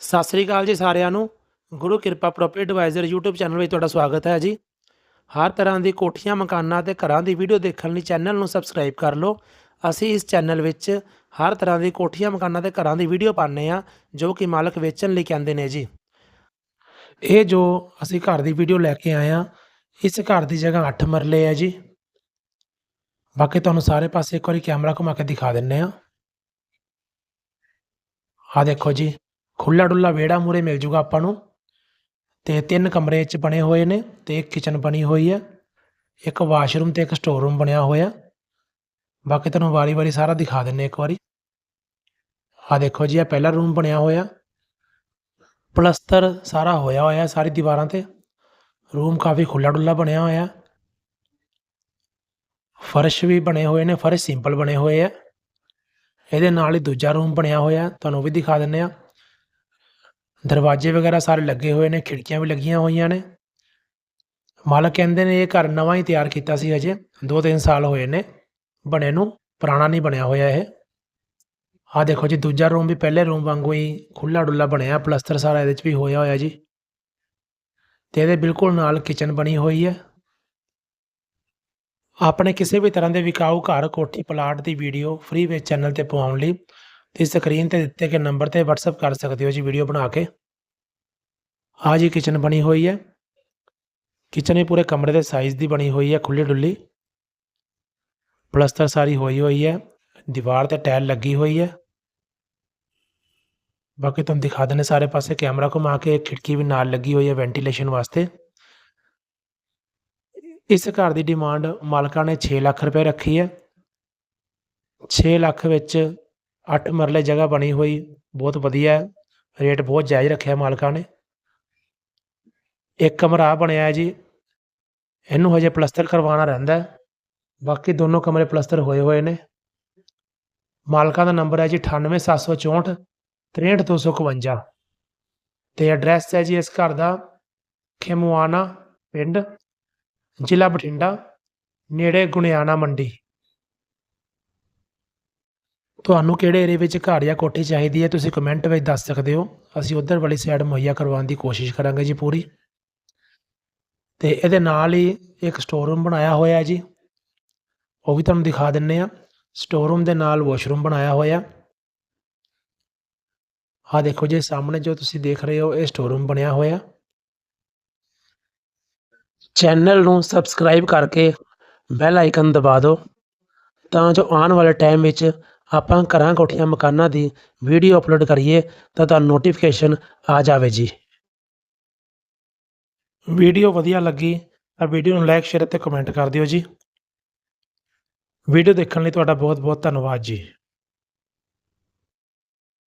ਸਤਿ ਸ੍ਰੀ ਅਕਾਲ ਜੀ ਸਾਰਿਆਂ ਨੂੰ। ਗੁਰੂ ਕਿਰਪਾ ਪ੍ਰੋਪਰਟੀ ਐਡਵਾਈਜ਼ਰ YouTube ਚੈਨਲ ਵਿੱਚ ਤੁਹਾਡਾ ਸਵਾਗਤ ਹੈ ਜੀ। ਹਰ ਤਰ੍ਹਾਂ ਦੀ ਕੋਠੀਆਂ, ਮਕਾਨਾਂ ਤੇ ਘਰਾਂ ਦੀ ਵੀਡੀਓ ਦੇਖਣ ਲਈ ਚੈਨਲ ਨੂੰ ਸਬਸਕ੍ਰਾਈਬ ਕਰ ਲਓ। ਅਸੀਂ ਇਸ ਚੈਨਲ ਵਿੱਚ ਹਰ ਤਰ੍ਹਾਂ ਦੀ ਕੋਠੀਆਂ, ਮਕਾਨਾਂ ਤੇ ਘਰਾਂ ਦੀ ਵੀਡੀਓ ਪਾਉਂਦੇ ਆ ਜੋ ਕਿ ਮਾਲਕ ਵੇਚਣ ਲਈ ਕਹਿੰਦੇ ਨੇ ਜੀ। ਇਹ ਜੋ ਅਸੀਂ ਘਰ ਦੀ ਵੀਡੀਓ ਲੈ ਕੇ ਆਏ ਆ ਇਸ ਘਰ ਦੀ ਜਗ੍ਹਾ 8 ਮਰਲੇ ਹੈ ਜੀ। ਬਾਕੀ ਤੁਹਾਨੂੰ ਸਾਰੇ ਪਾਸੇ ਇੱਕ ਵਾਰੀ ਕੈਮਰਾ ਘੁਮਾ ਕੇ ਦਿਖਾ ਦਿੰਨੇ ਆ ਆ ਦੇਖੋ ਜੀ। ਖੁੱਲਾ ਡੁੱਲਾ ਵਿਹੜਾ ਮੂਰੇ ਮਿਲ ਜੂਗਾ ਆਪਾਂ ਨੂੰ। ਤੇ ਤਿੰਨ ਕਮਰੇ ਚ ਬਣੇ ਹੋਏ ਨੇ ਤੇ ਇੱਕ ਕਿਚਨ ਬਣੀ ਹੋਈ ਹੈ ਇੱਕ ਵਾਸ਼ਰੂਮ ਤੇ ਇੱਕ ਸਟੋਰ ਰੂਮ ਬਣਿਆ ਹੋਇਆ। ਬਾਕੀ ਤੁਹਾਨੂੰ ਵਾਰੀ-ਵਾਰੀ ਸਾਰਾ ਦਿਖਾ ਦਿੰਨੇ ਇੱਕ ਵਾਰੀ। ਆ ਦੇਖੋ ਜੀ ਇਹ ਪਹਿਲਾ ਰੂਮ ਬਣਿਆ ਹੋਇਆ। ਪਲਸਤਰ ਸਾਰਾ ਹੋਇਆ ਹੋਇਆ ਸਾਰੀ ਦੀਵਾਰਾਂ ਤੇ। ਰੂਮ ਕਾਫੀ ਖੁੱਲਾ ਡੁੱਲਾ ਬਣਿਆ ਹੋਇਆ। ਫਰਸ਼ ਵੀ ਬਣੇ ਹੋਏ ਨੇ, ਫਰਸ਼ ਸਿੰਪਲ ਬਣੇ ਹੋਏ ਆ। ਇਹਦੇ ਨਾਲ ਹੀ ਦੂਜਾ ਰੂਮ ਬਣਿਆ ਹੋਇਆ, ਤੁਹਾਨੂੰ ਵੀ ਦਿਖਾ ਦਿੰਨੇ ਆ ਦਰਵਾਜ਼ੇ ਵਗੈਰਾ ਸਾਰੇ ਲੱਗੇ ਹੋਏ ਨੇ, ਖਿੜਕੀਆਂ ਵੀ ਲੱਗੀਆਂ ਹੋਈਆਂ ਨੇ। ਮਾਲਕ ਕਹਿੰਦੇ ਨੇ ਇਹ ਘਰ ਨਵਾਂ ਹੀ ਤਿਆਰ ਕੀਤਾ ਸੀ ਅਜੇ 2-3 ਸਾਲ ਹੋਏ ਨੇ। ਬਣੇ ਨੂੰ, ਪੁਰਾਣਾ ਨਹੀਂ ਬਣਿਆ ਹੋਇਆ ਇਹ। ਆਹ ਦੇਖੋ ਜੀ, ਦੂਜਾ ਰੂਮ ਵੀ ਪਹਿਲੇ ਰੂਮ ਵਾਂਗੂ ਹੀ ਖੁੱਲਾ ਡੁੱਲਾ ਬਣਿਆ ਪਲਸਤਰ ਸਾਰਾ ਇਹਦੇ 'ਚ ਵੀ ਹੋਇਆ ਹੋਇਆ ਜੀ। ਤੇ ਇਹਦੇ ਬਿਲਕੁਲ ਨਾਲ ਕਿਚਨ ਬਣੀ ਹੋਈ ਹੈ। ਆਪਣੇ ਕਿਸੇ ਵੀ ਤਰ੍ਹਾਂ ਦੇ ਵਿਕਾਊ ਘਰ ਕੋਠੀ ਪਲਾਟ ਦੀ ਵੀਡੀਓ ਫ੍ਰੀ ਵਿੱਚ ਚੈਨਲ ਤੇ ਪਵਾਉਣ ਲਈ ਤੁਸੀਂ ਸਕਰੀਨ ਤੇ ਦਿੱਤੇ ਗਏ ਨੰਬਰ ਤੇ WhatsApp ਕਰ ਸਕਦੇ ਹੋ ਜੀ ਵੀਡੀਓ ਬਣਾ ਕੇ। ਆ ਜੀ ਕਿਚਨ ਬਣੀ ਹੋਈ ਹੈ। ਕਿਚਨ ਵੀ ਪੂਰੇ ਕਮਰੇ ਦੇ ਸਾਈਜ਼ ਦੀ ਬਣੀ ਹੋਈ ਹੈ ਖੁੱਲੀ ਡੁੱਲੀ। ਪਲਸਤਰ ਸਾਰੀ ਹੋਈ ਹੋਈ ਹੈ। ਦੀਵਾਰ ਤੇ ਟਾਇਲ ਲੱਗੀ ਹੋਈ ਹੈ। ਬਾਕੀ ਤੁਹਾਨੂੰ ਦਿਖਾ ਦਿੰਦੇ ਸਾਰੇ ਪਾਸੇ ਕੈਮਰਾ ਘੁਮਾ ਕੇ। ਖਿੜਕੀ ਵੀ ਨਾਲ ਲੱਗੀ ਹੋਈ ਹੈ ਵੈਂਟੀਲੇਸ਼ਨ ਵਾਸਤੇ। ਇਸ ਘਰ ਦੀ ਡਿਮਾਂਡ ਮਾਲਕਾਂ ਨੇ 6 ਲੱਖ ਰੁਪਏ ਰੱਖੀ ਹੈ। 6 ਲੱਖ ਵਿੱਚ ਅੱਠ ਮਰਲੇ ਜਗ੍ਹਾ ਬਣੀ ਹੋਈ, ਬਹੁਤ ਵਧੀਆ, ਰੇਟ ਬਹੁਤ ਜਾਇਜ਼ ਰੱਖਿਆ ਮਾਲਕਾਂ ਨੇ। ਇੱਕ ਕਮਰਾ ਬਣਿਆ ਹੈ ਜੀ, ਇਹਨੂੰ ਹਜੇ ਪਲਸਤਰ ਕਰਵਾਉਣਾ ਰਹਿੰਦਾ ਬਾਕੀ ਦੋਨੋਂ ਕਮਰੇ ਪਲਸਤਰ ਹੋਏ ਹੋਏ ਨੇ। ਮਾਲਕਾਂ ਦਾ ਨੰਬਰ ਹੈ ਜੀ 98764 63251 ਤੇ ਐਡਰੈਸ ਹੈ ਜੀ ਇਸ ਘਰ ਦਾ ਖੇਮਵਾਨਾ ਪਿੰਡ, ਜ਼ਿਲ੍ਹਾ ਬਠਿੰਡਾ, ਨੇੜੇ ਗੁਣਿਆਣਾ ਮੰਡੀ। ਤੁਹਾਨੂੰ ਕਿਹੜੇ ਏਰੀਏ ਵਿੱਚ ਘਰ ਜਾਂ ਕੋਠੀ ਚਾਹੀਦੀ ਹੈ, ਤੁਸੀਂ ਕਮੈਂਟ ਵਿੱਚ ਦੱਸ ਸਕਦੇ ਹੋ। ਅਸੀਂ ਉਧਰ ਵਾਲੀ ਸਾਈਡ ਮੁਹੱਈਆ ਕਰਵਾਉਣ ਦੀ ਕੋਸ਼ਿਸ਼ ਕਰਾਂਗੇ ਜੀ ਪੂਰੀ। ਤੇ ਇਹਦੇ ਨਾਲ ਹੀ ਇੱਕ ਸਟੋਰ ਰੂਮ ਬਣਾਇਆ ਹੋਇਆ ਹੈ ਜੀ। ਉਹ ਵੀ ਤੁਹਾਨੂੰ ਦਿਖਾ ਦਿੰਨੇ ਆ। ਸਟੋਰ ਰੂਮ ਦੇ ਨਾਲ ਵਾਸ਼ਰੂਮ ਬਣਾਇਆ ਹੋਇਆ। ਆ ਦੇਖੋ ਜੀ, ਸਾਹਮਣੇ ਜੋ ਤੁਸੀਂ ਦੇਖ ਰਹੇ ਹੋ, ਇਹ ਸਟੋਰ ਰੂਮ ਬਣਿਆ ਹੋਇਆ। ਚੈਨਲ ਨੂੰ ਸਬਸਕ੍ਰਾਈਬ ਕਰਕੇ ਬੈਲ ਆਈਕਨ ਦਬਾ ਦਿਓ, ਤਾਂ ਜੋ ਆਉਣ ਵਾਲੇ ਟਾਈਮ ਵਿੱਚ ਆਪਾਂ ਘਰਾਂ ਕੋਠੀਆਂ ਮਕਾਨਾਂ ਦੀ ਵੀਡੀਓ ਅਪਲੋਡ ਕਰੀਏ ਤਾਂ ਤੁਹਾਨੂੰ ਨੋਟੀਫਿਕੇਸ਼ਨ ਆ ਜਾਵੇ ਜੀ। ਵੀਡੀਓ ਵਧੀਆ ਲੱਗੀ ਤਾਂ ਵੀਡੀਓ ਨੂੰ ਲਾਈਕ ਸ਼ੇਅਰ ਅਤੇ ਕਮੈਂਟ ਕਰ ਦਿਓ ਜੀ। ਵੀਡੀਓ ਦੇਖਣ ਲਈ ਤੁਹਾਡਾ ਬਹੁਤ ਬਹੁਤ ਧੰਨਵਾਦ ਜੀ।